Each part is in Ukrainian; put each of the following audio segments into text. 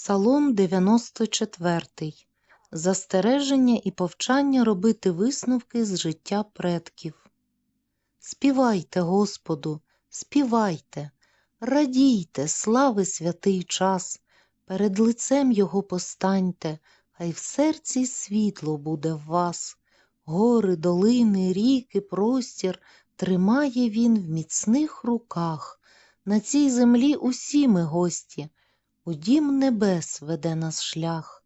Псалом 94. Застереження і повчання робити висновки з життя предків. Співайте Господу, співайте, радійте, слави святий час, перед лицем Його постаньте, хай в серці світло буде в вас. Гори, долини, ріки, простір тримає Він в міцних руках. На цій землі усі ми гості. У дім небес веде нас шлях.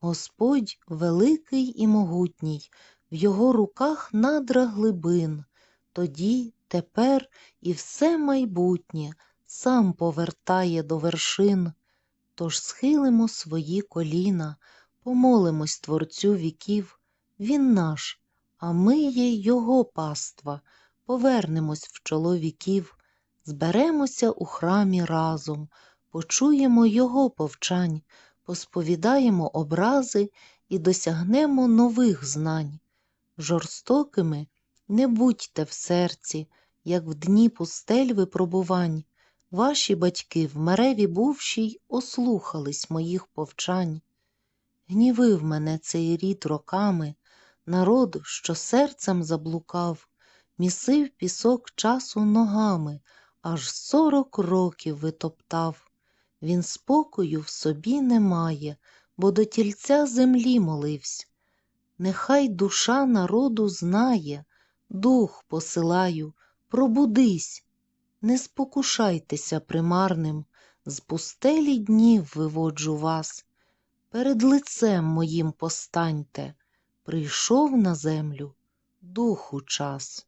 Господь великий і могутній, в його руках надра глибин, тоді, тепер і все майбутнє сам повертає до вершин. Тож схилимо свої коліна, помолимось Творцю віків, Він наш, а ми є Його паства, повернемось в чоловіків, зберемося у храмі разом почуємо Його повчань, посповідаємо образи і досягнемо нових знань. Жорстокими не будьте в серці, як в дні пустель випробувань. Ваші батьки в мереві бувшій ослухались моїх повчань. Гнівив мене цей рід роками, народ, що серцем заблукав, місив пісок часу ногами, аж сорок років витоптав. Він спокою в собі не має, бо до тільця землі моливсь. Нехай душа народу знає, дух посилаю, пробудись, не спокушайтеся примарним, з пустелі днів виводжу вас. Перед лицем моїм постаньте, прийшов на землю духу час.